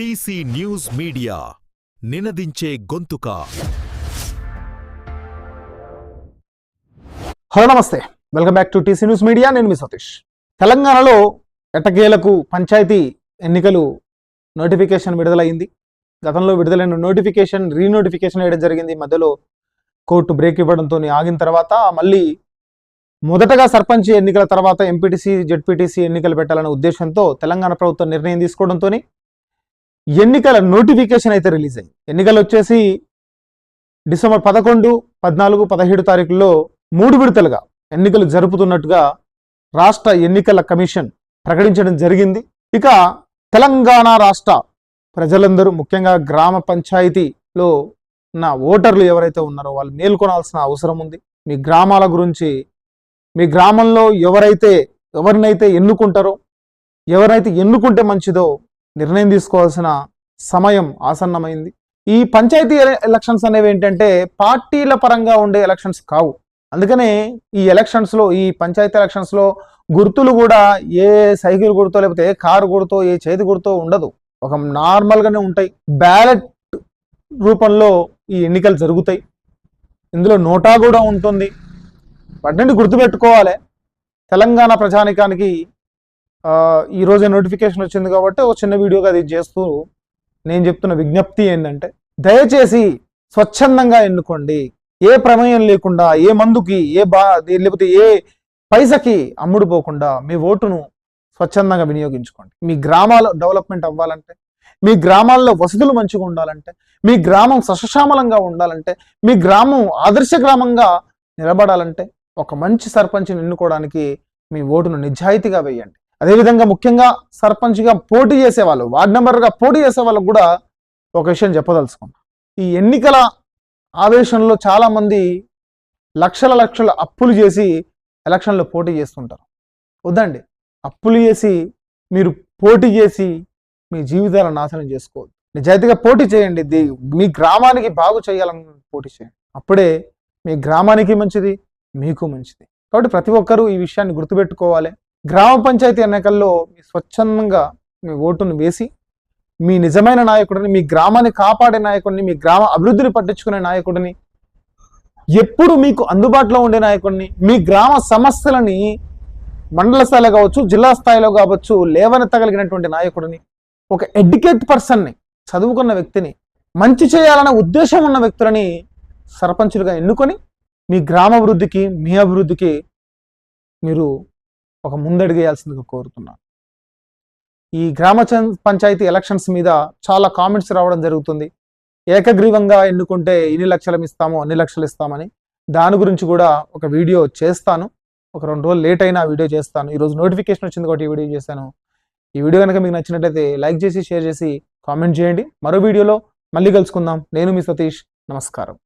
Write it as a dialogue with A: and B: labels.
A: TC news media నినదించే గొంతుక.
B: Hello నమస్తే. Welcome back to TC news media. నేను మీ సతీష్. తెలంగాణలో ఎట్టకేలకు పంచాయతీ ఎన్నికలు నోటిఫికేషన్ విడుదలైంది గతంలో విడుదలైన నోటిఫికేషన్ రీనోటిఫికేషన్ వేయడం జరిగింది. మధ్యలో కోర్టు బ్రేక్ ఇవ్వడంతో ఆగిన తర్వాత మళ్ళీ మొదటగా సర్పంచ్ ఎన్నికల తర్వాత ఎంపీటీసీ జెడ్పీటీసీ ఎన్నికలు పెట్టాలనే ఉద్దేశంతో తెలంగాణ ప్రభుత్వం నిర్ణయం తీసుకోవడంతో ఎన్నికల నోటిఫికేషన్ అయితే రిలీజ్ అయింది. ఎన్నికలు వచ్చేసి డిసెంబర్ పదకొండు పద్నాలుగు పదిహేడు తారీఖుల్లో మూడు విడతలుగా ఎన్నికలు జరుపుతున్నట్టుగా రాష్ట్ర ఎన్నికల కమిషన్ ప్రకటించడం జరిగింది. ఇక తెలంగాణ రాష్ట్ర ప్రజలందరూ ముఖ్యంగా గ్రామ పంచాయతీలో ఉన్న ఓటర్లు ఎవరైతే ఉన్నారో వాళ్ళు మేల్కొనాల్సిన అవసరం ఉంది. మీ గ్రామాల గురించి మీ గ్రామంలో ఎవరైతే ఎవరినైతే ఎన్నుకుంటారో ఎవరైతే ఎన్నుకుంటే మంచిదో నిర్ణయం తీసుకోవాల్సిన సమయం ఆసన్నమైంది. ఈ పంచాయతీ ఎలక్షన్స్ అనేవి ఏంటంటే పార్టీల పరంగా ఉండే ఎలక్షన్స్ కావు. అందుకనే ఈ ఎలక్షన్స్లో ఈ పంచాయతీ ఎలక్షన్స్లో గుర్తులు కూడా ఏ సైకిల్ గుర్తో లేకపోతే ఏ కారు గుర్తో ఏ చేతి గుర్తో ఉండదు. ఒక నార్మల్గానే ఉంటాయి. బ్యాలెట్ రూపంలో ఈ ఎన్నికలు జరుగుతాయి. ఇందులో నోటా కూడా ఉంటుంది. వాటిని గుర్తుపెట్టుకోవాలి. తెలంగాణ ప్రజానికానికి ఈ రోజే నోటిఫికేషన్ వచ్చింది కాబట్టి ఒక చిన్న వీడియోగా అది చేస్తూ నేను చెప్తున్న విజ్ఞప్తి ఏంటంటే దయచేసి స్వచ్ఛందంగా ఎన్నుకోండి. ఏ ప్రమేయం లేకుండా ఏ మందుకి ఏ బా లేకపోతే ఏ పైసకి అమ్ముడుపోకుండా మీ ఓటును స్వచ్ఛందంగా వినియోగించుకోండి. మీ గ్రామాల డెవలప్మెంట్ అవ్వాలంటే మీ గ్రామాల్లో వసతులు మంచిగా ఉండాలంటే మీ గ్రామం సశశామలంగా ఉండాలంటే మీ గ్రామం ఆదర్శ గ్రామంగా నిలబడాలంటే ఒక మంచి సర్పంచ్ని ఎన్నుకోవడానికి మీ ఓటును నిజాయితీగా వేయండి. అదేవిధంగా ముఖ్యంగా సర్పంచ్గా పోటీ చేసే వాళ్ళు వార్డ్ మెంబర్గా పోటీ చేసే వాళ్ళకు కూడా ఒక విషయం చెప్పదలుచుకున్నాను ఈ ఎన్నికల ఆవేశంలో చాలామంది లక్షల లక్షల అప్పులు చేసి ఎలక్షన్లో పోటీ చేస్తుంటారు. వద్దండి. అప్పులు చేసి మీరు పోటీ చేసి మీ జీవితాలను నాశనం చేసుకోవద్దు. నిజాయితీగా పోటీ చేయండి. మీ గ్రామానికి బాగు చేయాలని పోటీ చేయండి. అప్పుడే మీ గ్రామానికి మంచిది మీకు మంచిది. కాబట్టి ప్రతి ఒక్కరూ ఈ విషయాన్ని గుర్తుపెట్టుకోవాలి. గ్రామ పంచాయతీ ఎన్నికల్లో మీ స్వచ్ఛందంగా మీ ఓటును వేసి మీ నిజమైన నాయకుడిని మీ గ్రామాన్ని కాపాడే నాయకుడిని మీ గ్రామ అభివృద్ధిని పట్టించుకునే నాయకుడిని ఎప్పుడు మీకు అందుబాటులో ఉండే నాయకుడిని మీ గ్రామ సమస్యలని మండల స్థాయిలో కావచ్చు జిల్లా స్థాయిలో కావచ్చు లేవనెత్తగలిగినటువంటి నాయకుడిని ఒక ఎడ్యుకేట్ పర్సన్ని చదువుకున్న వ్యక్తిని మంచి చేయాలనే ఉద్దేశం ఉన్న వ్యక్తులని సర్పంచులుగా ఎన్నుకొని మీ గ్రామ అభివృద్ధికి మీ అభివృద్ధికి మీరు ఒక ముందడిగేయాల్సిందిగా కోరుతున్నాను ఈ గ్రామ పంచాయతీ ఎలక్షన్స్ మీద చాలా కామెంట్స్ రావడం జరుగుతుంది. ఏకగ్రీవంగా ఎన్నుకుంటే ఇన్ని లక్షలు ఇస్తాము అన్ని లక్షలు ఇస్తామని దాని గురించి కూడా ఒక వీడియో చేస్తాను. ఒక రెండు రోజులు లేట్ అయినా వీడియో చేస్తాను. ఈరోజు నోటిఫికేషన్ వచ్చింది కాబట్టి ఈ వీడియో చేశాను. ఈ వీడియో కనుక మీకు నచ్చినట్లయితే లైక్ చేసి షేర్ చేసి కామెంట్ చేయండి. మరో వీడియోలో మళ్ళీ కలుసుకుందాం. నేను మీ సతీష్. నమస్కారం.